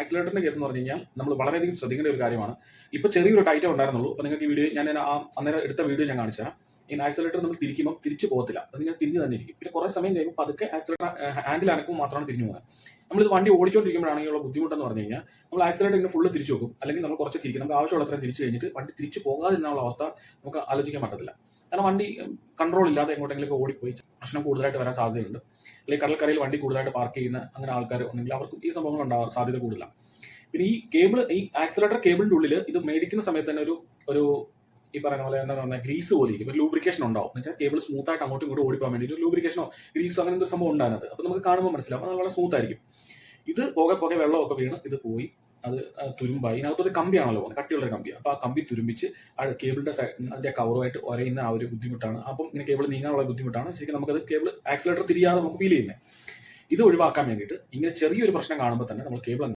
ആക്സിലേറ്ററിന്റെ case എന്ന് പറഞ്ഞു കഴിഞ്ഞാൽ നമ്മൾ വളരെയധികം ശ്രദ്ധിക്കേണ്ട ഒരു കാര്യമാണ്. ഇപ്പോൾ ചെറിയൊരു ടൈറ്റം ഉണ്ടായിരുന്നുള്ളൂ. അപ്പോൾ നിങ്ങൾക്ക് ഈ വീഡിയോ ഞാൻ അന്നേരം എടുത്ത വീഡിയോ ഞാൻ കാണിച്ചാൽ ഈ ആക്സിലേറ്റർ നമ്മൾ തിരിക്കുമ്പോൾ തിരിച്ചു പോകത്തില്ല. അത് ഞാൻ തിരിഞ്ഞു തന്നെ ഇരിക്കും. പിന്നെ കുറേ സമയം കഴിയുമ്പോൾ പതുക്കെ ആക്സിലേറ്റർ ഹാൻഡിൽ അനക്കുമ്പോൾ മാത്രമാണ് തിരിഞ്ഞു പോകുന്നത് നമ്മളിത് വണ്ടി ഓടിച്ചുകൊണ്ടിരിക്കുമ്പോഴാണെങ്കിലുള്ള ബുദ്ധിമുട്ടെന്ന് പറഞ്ഞു കഴിഞ്ഞാൽ നമ്മൾ ആക്സിലേറ്റർ ഇങ്ങനെ ഫുള്ള് തിരിച്ചു വെക്കും. അല്ലെങ്കിൽ നമ്മൾ കുറച്ച് തിരിക്കും. നമുക്ക് ആവശ്യമുള്ള അത്രയും തിരിച്ചു കഴിഞ്ഞിട്ട് വണ്ടി തിരിച്ചു പോകാതിരുന്നുള്ള അവസ്ഥ നമുക്ക് ആലോചിക്കാൻ പറ്റത്തില്ല. കാരണം വണ്ടി കൺട്രോൾ ഇല്ലാതെ എങ്ങോട്ടെങ്കിലും ഓടിപ്പോയി പ്രശ്നം കൂടുതലായിട്ട് വരാൻ സാധ്യതയുണ്ട്. അല്ലെങ്കിൽ കടൽക്കരയിൽ വണ്ടി കൂടുതലായിട്ട് പാർക്ക് ചെയ്യുന്ന അങ്ങനെ ആൾക്കാർ ഉണ്ടെങ്കിൽ അവർക്കും ഈ സംഭവങ്ങൾ ഉണ്ടാവാൻ സാധ്യത കൂടുതലാണ് പിന്നെ ഈ കേബിൾ ഈ ആക്സിലേറ്റർ കേബിളിന്റെ ഉള്ളിൽ ഇത് മേടിക്കുന്ന സമയത്ത് തന്നെ ഒരു ഒരു ഈ പറയുന്ന പോലെ എന്താ പറയുക ഗ്രീസ് പോലെ ഇരിക്കും ഒരു ലൂബ്രിക്കേഷൻ ഉണ്ടാവും. എന്ന് വെച്ചാൽ കേബിൾ സ്മൂത്ത് ആയിട്ട് അങ്ങോട്ടും ഇങ്ങോട്ടും ഓടിപ്പോകാൻ വേണ്ടി ഒരു ലൂബ്രിക്കേഷനോ ഗ്രീസോ അങ്ങനെ ഒരു സംഭവം ഉണ്ടായിരുന്നത് അപ്പോൾ നമുക്ക് കാണുമ്പോൾ മനസ്സിലാവും. അത് വളരെ സ്മൂത്ത് ആയിരിക്കും. ഇത് പോകെ പോകെ വെള്ളമൊക്കെ വീണ് ഇത് പോയി. അത് തുരുമ്പ് തുരുമ്പായി. ഇതിനകത്തൊരു കമ്പിയാണല്ലോ പോകുന്നത് കട്ടിയുള്ള കമ്പി അപ്പോൾ ആ കമ്പി തുരുമ്പിച്ച് ആ കേബിളിന്റെ അതിന്റെ കവറുമായിട്ട് ഒരയുന്ന ആ ഒരു ബുദ്ധിമുട്ടാണ്. അപ്പം ഇങ്ങനെ കേബിൾ നീങ്ങാനുള്ള ബുദ്ധിമുട്ടാണ്. ശരിക്കും നമുക്കത് കേബിൾ ആക്സിലേറ്റർ തിരിയാതെ നമുക്ക് ഫീൽ ചെയ്യുന്നത് ഇത് ഒഴിവാക്കാൻ വേണ്ടിയിട്ട് ഇങ്ങനെ ചെറിയൊരു പ്രശ്നം കാണുമ്പോൾ തന്നെ നമ്മൾ കേബിൾ